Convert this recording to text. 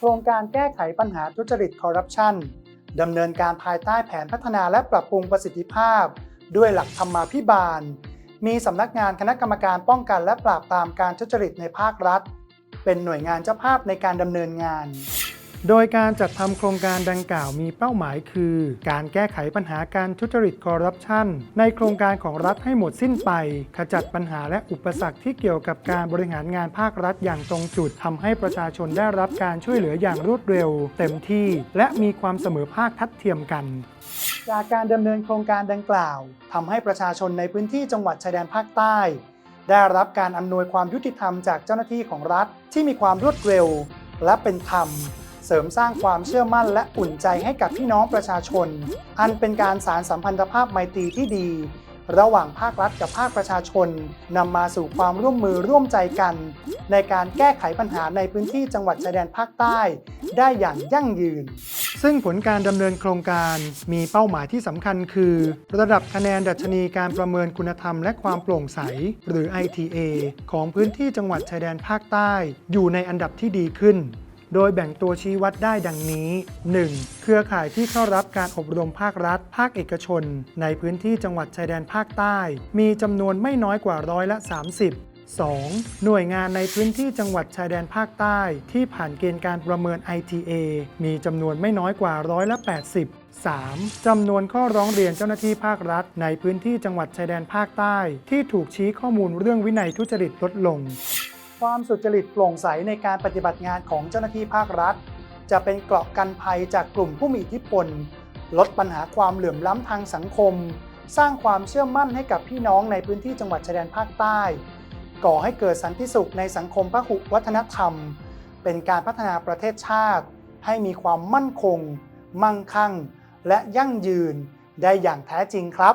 โครงการแก้ไขปัญหาทุจริตคอร์รัปชันดำเนินการภายใต้แผนพัฒนาและปรับปรุงประสิทธิภาพ ด้วยหลักธรรมาภิบาล มีสำนักงานคณะกรรมการป้องกันและปราบปรามการทุจริตในภาครัฐ เป็นหน่วยงานเจ้าภาพในการดำเนินงาน โดยการจัดทำโครงการดังกล่าวมีเป้าหมายคือ การแก้ไขปัญหาการทุจริตคอร์รัปชันในโครงการของรัฐให้หมดสิ้นไป ขจัดปัญหาและอุปสรรคที่เกี่ยวกับการบริหารงานภาครัฐอย่างตรงจุดทำให้ประชาชนได้รับการช่วยเหลืออย่างรวดเร็ว เต็มที่ และมีความเสมอภาคทัดเทียมกันจากการดำเนินโครงการดังกล่าวทำให้ประชาชนในพื้นที่จังหวัดชายแดนภาคใต้ ได้รับการอำนวยความยุติธรรมจากเจ้าหน้าที่ของรัฐที่มีความรวดเร็ว และเป็นธรรม เสริมสร้างความเชื่อมั่นและอุ่นใจให้กับพี่น้องประชาชน อันเป็นการสารสัมพันธภาพไมตรีที่ดี ระหว่างภาครัฐกับภาคประชาชนนำมาสู่ความร่วมมือร่วมใจกัน ในการแก้ไขปัญหาในพื้นที่จังหวัดชายแดนภาคใต้ ได้อย่างยั่งยืน ซึ่งผลการดำเนินโครงการมีเป้าหมายที่สำคัญคือ ระดับคะแนนดัชนีการประเมินคุณธรรมและความโปร่งใส หรือ ITA ของพื้นที่จังหวัดชายแดนภาคใต้ อยู่ในอันดับที่ดีขึ้น โดยแบ่งตัวชี้วัดได้ดังนี้ 1. เครือข่ายที่เข้ารับการอบรมภาครัฐ ภาคเอกชน ในพื้นที่จังหวัดชายแดนภาคใต้ มีจำนวนไม่น้อยกว่าร้อยละ 30 2. หน่วยงานในพื้นที่จังหวัดชายแดนภาคใต้ ที่ผ่านเกณฑ์การประเมิน ITA มีจำนวนไม่น้อยกว่าร้อยละ 80 3. จำนวนข้อร้องเรียนเจ้าหน้าที่ภาครัฐ ในพื้นที่จังหวัดชายแดนภาคใต้ ที่ถูกชี้ข้อมูลเรื่องวินัยทุจริตลดลง ความสุจริตโปร่งใสในการปฏิบัติงานของเจ้าหน้าที่ภาครัฐ จะเป็นเกราะกันภัยจากกลุ่มผู้มีอิทธิพล ลดปัญหาความเหลื่อมล้ำทางสังคม สร้างความเชื่อมั่นให้กับพี่น้องในพื้นที่จังหวัดชายแดนภาคใต้ ก่อให้เกิดสันติสุขในสังคมพหุวัฒนธรรม เป็นการพัฒนาประเทศชาติ ให้มีความมั่นคง มั่งคั่ง และยั่งยืนได้อย่างแท้จริงครับ